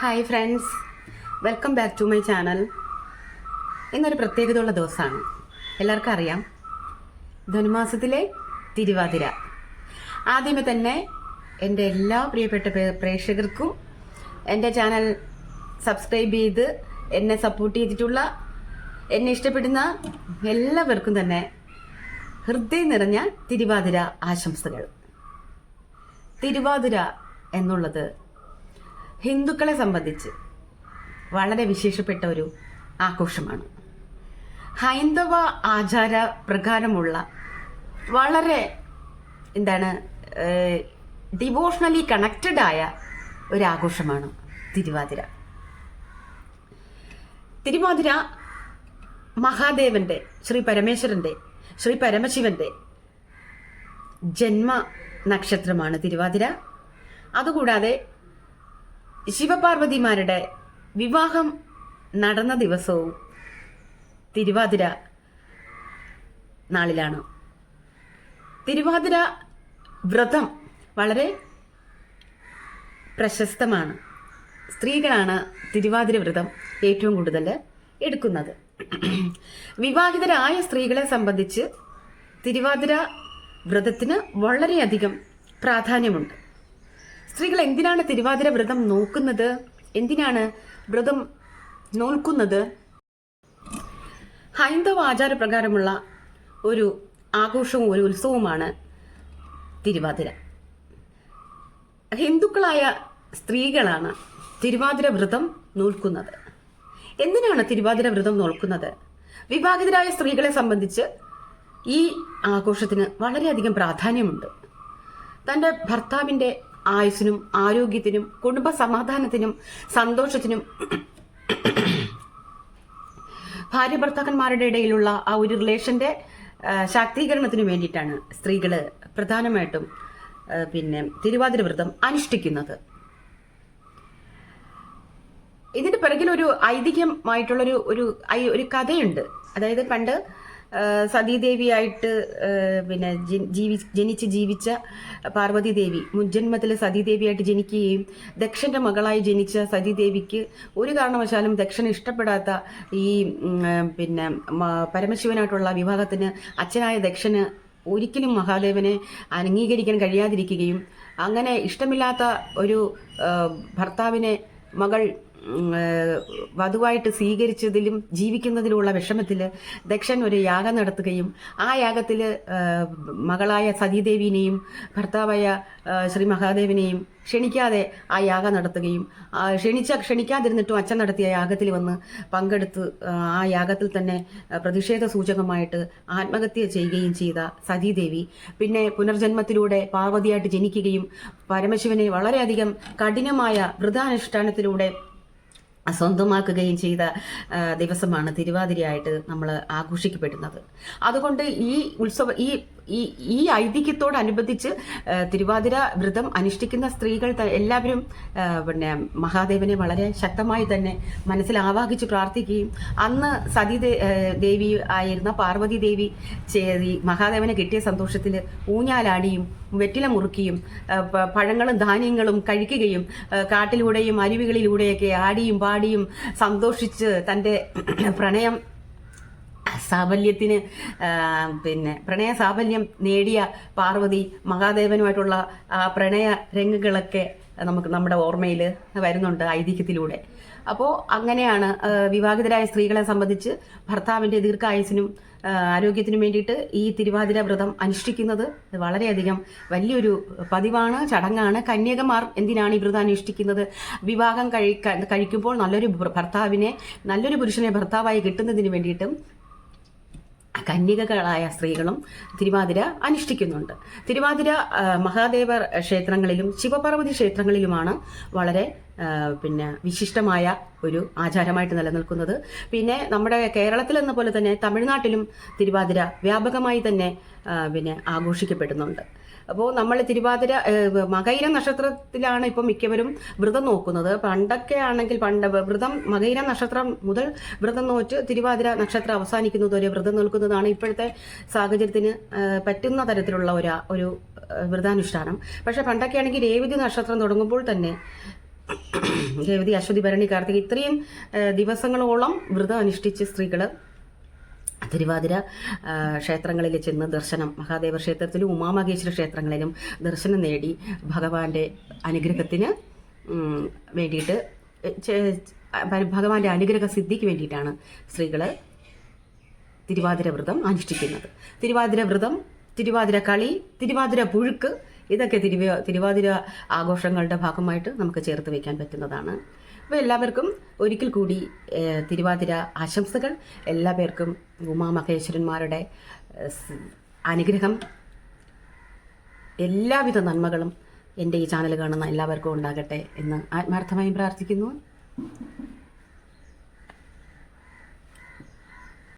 Hi friends welcome back to my channel ഇന്നൊരു പ്രത്യേകതയുള്ള ദിവസമാണ്. എല്ലാവർക്കും അറിയാം. ധനുമാസത്തിലെ തിരുവാതിര. ആദ്യമേ തന്നെ എന്റെ എല്ലാ പ്രിയപ്പെട്ട പ്രേക്ഷകർക്കും എന്റെ ചാനൽ സബ്സ്ക്രൈബ് ചെയ്ത് എന്നെ സപ്പോർട്ട് ചെയ്തിട്ടുള്ള എന്നെ ഇഷ്ടപ്പെടുന്ന എല്ലാവർക്കും തന്നെ ഹൃദയം നിറഞ്ഞ തിരുവാതിര ആശംസകൾ. തിരുവാതിര എന്നുള്ളത് ഹിന്ദുക്കളെ സംബന്ധിച്ച് വളരെ വിശേഷപ്പെട്ട ഒരു ആഘോഷമാണ്. ഹൈന്ദവ ആചാര പ്രകാരമുള്ള വളരെ എന്താണ് ഡിവോഷണലി കണക്റ്റഡ് ആയ ഒരു ആഘോഷമാണ് തിരുവാതിര. തിരുവാതിര മഹാദേവന്റെ ശ്രീ പരമേശ്വരന്റെ ശ്രീ പരമശിവന്റെ ജന്മ നക്ഷത്രമാണ് തിരുവാതിര. അതുകൂടാതെ ശിവപാർവതിമാരുടെ വിവാഹം നടന്ന ദിവസവും തിരുവാതിര നാളിലാണ്. തിരുവാതിര വ്രതം വളരെ പ്രശസ്തമാണ്. സ്ത്രീകളാണ് തിരുവാതിര വ്രതം ഏറ്റവും കൂടുതൽ എടുക്കുന്നത്. വിവാഹിതരായ സ്ത്രീകളെ സംബന്ധിച്ച് തിരുവാതിര വ്രതത്തിന് വളരെയധികം പ്രാധാന്യമുണ്ട്. സ്ത്രീകൾ എന്തിനാണ് തിരുവാതിര വ്രതം നോക്കുന്നത്? എന്തിനാണ് വ്രതം നോൽക്കുന്നത്? ഹൈന്ദവ ആചാരപ്രകാരമുള്ള ഒരു ആഘോഷവും ഒരു ഉത്സവവുമാണ് തിരുവാതിര. ഹിന്ദുക്കളായ സ്ത്രീകളാണ് തിരുവാതിര വ്രതം നോൽക്കുന്നത്. എന്തിനാണ് തിരുവാതിര വ്രതം നോൽക്കുന്നത്? വിവാഹിതരായ സ്ത്രീകളെ സംബന്ധിച്ച് ഈ ആഘോഷത്തിന് വളരെയധികം പ്രാധാന്യമുണ്ട്. തന്റെ ഭർത്താവിന്റെ ആയുസ്സിനും ആരോഗ്യത്തിനും കുടുംബ സമാധാനത്തിനും സന്തോഷത്തിനും ഭാര്യ ഭർത്താക്കന്മാരുടെ ഇടയിലുള്ള ആ ഒരു റിലേഷന്റെ ശാക്തീകരണത്തിന് വേണ്ടിയിട്ടാണ് സ്ത്രീകൾ പ്രധാനമായിട്ടും പിന്നെ തിരുവാതിര വ്രതം അനുഷ്ഠിക്കുന്നത്. ഇതിന്റെ പിറകിൽ ഒരു ഐതിഹ്യമായിട്ടുള്ളൊരു ഒരു ഒരു കഥയുണ്ട്. അതായത് പണ്ട് സതീദേവിയായിട്ട് പിന്നെ ജീവി ജനിച്ച് ജീവിച്ച പാർവതി ദേവി മുൻജന്മത്തിൽ സതീദേവിയായിട്ട് ജനിക്കുകയും ദക്ഷന്റെ മകളായി ജനിച്ച സതീദേവിക്ക് ഒരു കാരണവശാലും ദക്ഷൻ ഇഷ്ടപ്പെടാത്ത ഈ പിന്നെ പരമശിവനായിട്ടുള്ള വിവാഹത്തിന് അച്ഛനായ ദക്ഷന് ഒരിക്കലും മഹാദേവനെ അംഗീകരിക്കാൻ കഴിയാതിരിക്കുകയും അങ്ങനെ ഇഷ്ടമില്ലാത്ത ഒരു ഭർത്താവിനെ മകൾ വധുവായിട്ട് സ്വീകരിച്ചതിലും ജീവിക്കുന്നതിലുമുള്ള വിഷമത്തിൽ ദക്ഷൻ ഒരു യാഗം നടത്തുകയും ആ യാഗത്തിൽ മകളായ സതീദേവിനെയും ഭർത്താവായ ശ്രീ മഹാദേവിനെയും ക്ഷണിക്കാതെ ആ യാഗം നടത്തുകയും ക്ഷണിച്ച ക്ഷണിക്കാതിരുന്നിട്ടും അച്ഛൻ നടത്തിയ യാഗത്തിൽ വന്ന് പങ്കെടുത്ത് ആ, യാഗത്തിൽ തന്നെ പ്രതിഷേധ സൂചകമായിട്ട് ആത്മഹത്യ ചെയ്യുകയും ചെയ്ത സതീദേവി. പിന്നെ പുനർജന്മത്തിലൂടെ പാർവതിയായിട്ട് ജനിക്കുകയും പരമശിവനെ വളരെയധികം കഠിനമായ വൃതാനുഷ്ഠാനത്തിലൂടെ സ്വന്തമാക്കുകയും ചെയ്ത ദിവസമാണ് തിരുവാതിരയായിട്ട് നമ്മൾ ആഘോഷിക്കപ്പെടുന്നത്. അതുകൊണ്ട് ഈ ഉത്സവ ഈ ഈ ഐതിഹ്യത്തോടനുബന്ധിച്ച് തിരുവാതിര വ്രതം അനുഷ്ഠിക്കുന്ന സ്ത്രീകൾ എല്ലാവരും പിന്നെ മഹാദേവനെ വളരെ ശക്തമായി തന്നെ മനസ്സിൽ ആവാഹിച്ച് പ്രാർത്ഥിക്കുകയും അന്ന് സതി ദേവി ആയിരുന്ന പാർവതി ദേവി ചേരി മഹാദേവനെ കിട്ടിയ സന്തോഷത്തിൽ ഊഞ്ഞാലാടിയും വെറ്റില മുറുക്കിയും പഴങ്ങളും ധാന്യങ്ങളും കഴിക്കുകയും കാട്ടിലൂടെയും അരുവികളിലൂടെയൊക്കെ ആടിയും പാടിയും സന്തോഷിച്ച് തന്റെ പ്രണയം സാഫല്യത്തിന് പിന്നെ പ്രണയ സാഫല്യം നേടിയ പാർവതി മഹാദേവനുമായിട്ടുള്ള ആ പ്രണയ രംഗങ്ങളൊക്കെ നമുക്ക് നമ്മുടെ ഓർമ്മയിൽ വരുന്നുണ്ട് ഐതിഹ്യത്തിലൂടെ. അപ്പോൾ അങ്ങനെയാണ് വിവാഹിതരായ സ്ത്രീകളെ സംബന്ധിച്ച് ഭർത്താവിന്റെ ദീർഘായുസിനും ആരോഗ്യത്തിനും വേണ്ടിയിട്ട് ഈ തിരുവാതിര വ്രതം അനുഷ്ഠിക്കുന്നത് വളരെയധികം വലിയൊരു പതിവാണ് ചടങ്ങാണ്. കന്യകമാർ എന്തിനാണ് ഈ വ്രതം അനുഷ്ഠിക്കുന്നത്? വിവാഹം കഴിക്കുമ്പോൾ നല്ലൊരു ഭർത്താവിനെ നല്ലൊരു പുരുഷനെ ഭർത്താവായി കിട്ടുന്നതിന് വേണ്ടിയിട്ടും കന്യകകളായ സ്ത്രീകളും തിരുവാതിര അനുഷ്ഠിക്കുന്നുണ്ട്. തിരുവാതിര മഹാദേവ ക്ഷേത്രങ്ങളിലും ശിവപാർവതി ക്ഷേത്രങ്ങളിലുമാണ് വളരെ പിന്നെ വിശിഷ്ടമായ ഒരു ആചാരമായിട്ട് നിലനിൽക്കുന്നത്. പിന്നെ നമ്മുടെ കേരളത്തിൽ എന്ന പോലെ തന്നെ തമിഴ്നാട്ടിലും തിരുവാതിര വ്യാപകമായി തന്നെ പിന്നെ ആഘോഷിക്കപ്പെടുന്നുണ്ട്. അപ്പോൾ നമ്മൾ തിരുവാതിര മകൈര നക്ഷത്രത്തിലാണ് ഇപ്പം മിക്കവരും വ്രതം നോക്കുന്നത്. പണ്ടൊക്കെ ആണെങ്കിൽ പണ്ട് വ്രതം മകൈര നക്ഷത്രം മുതൽ വ്രതം നോറ്റ് തിരുവാതിര നക്ഷത്രം അവസാനിക്കുന്നത് വരെ വ്രതം നിൽക്കുന്നതാണ് ഇപ്പോഴത്തെ സാഹചര്യത്തിന് പറ്റുന്ന തരത്തിലുള്ള ഒരു ഒരു വ്രതാനുഷ്ഠാനം. പക്ഷെ പണ്ടൊക്കെ ആണെങ്കിൽ രേവതി നക്ഷത്രം തുടങ്ങുമ്പോൾ തന്നെ രേവതി അശ്വതി ഭരണി കാർത്തിക ഇത്രയും ദിവസങ്ങളോളം വ്രതം അനുഷ്ഠിച്ച് സ്ത്രീകൾ തിരുവാതിര ക്ഷേത്രങ്ങളിൽ ചെന്ന് ദർശനം മഹാദേവ ക്ഷേത്രത്തിലും ഉമാമഹേശ്വര ക്ഷേത്രങ്ങളിലും ദർശനം നേടി ഭഗവാന്റെ അനുഗ്രഹത്തിന് വേണ്ടിയിട്ട് ഭഗവാന്റെ അനുഗ്രഹ സിദ്ധിക്ക് വേണ്ടിയിട്ടാണ് സ്ത്രീകൾ തിരുവാതിര വ്രതം അനുഷ്ഠിക്കുന്നത്. തിരുവാതിര വ്രതം തിരുവാതിര കളി തിരുവാതിര പുഴുക്ക് ഇതൊക്കെ തിരുവ തിരുവാതിര ആഘോഷങ്ങളുടെ ഭാഗമായിട്ട് നമുക്ക് ചേർത്ത് വയ്ക്കാൻ പറ്റുന്നതാണ്. അപ്പോൾ എല്ലാവർക്കും ഒരിക്കൽ കൂടി തിരുവാതിര ആശംസകൾ. എല്ലാ പേർക്കും ഉമാമഹേശ്വരന്മാരുടെ അനുഗ്രഹം. എല്ലാവിധ നന്മകളും എന്റെ ഈ ചാനൽ കാണുന്ന എല്ലാവർക്കും ഉണ്ടാകട്ടെ എന്ന് ആത്മാർത്ഥമായും പ്രാർത്ഥിക്കുന്നു.